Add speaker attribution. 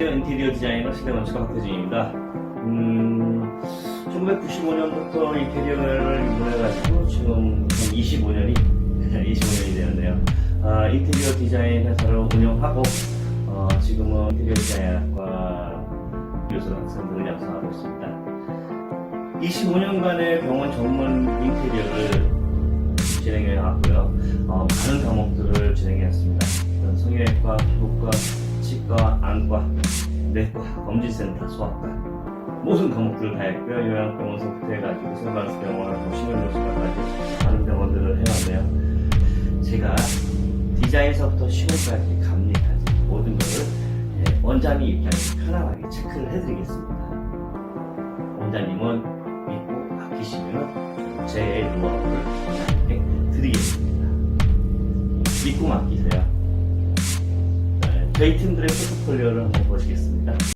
Speaker 1: 인테리어 디자이너 신대건축가 박태진입니다. 음, 1995년부터 인테리어를 입문해가지고 지금 25년이 25년이 되었네요. 아, 인테리어 디자인 회사를 운영하고 어, 지금은 인테리어 디자인학과 교수 학생들을 양성하고 있습니다. 25년간의 병원 전문 인테리어를 진행해 왔고요. 어, 많은 과목들을 진행했습니다. 성형외과, 피부과, 치과, 안과, 내과, 검진센터, 소아과 모든 과목들을 다 했고요. 요양병원서부터 해가지고 생활병원하고 신경조사까지 많은 병원들을 해왔네요. 제가 디자인서부터 시공까지 감리까지 모든 것을 예, 원장님 입장에서 편안하게 체크를 해드리겠습니다. 원장님은 믿고 맡기시면 제 노하우를 드리겠습니다. 믿고. 네, 저희 팀들의 포트폴리오를 한번 보시겠습니다.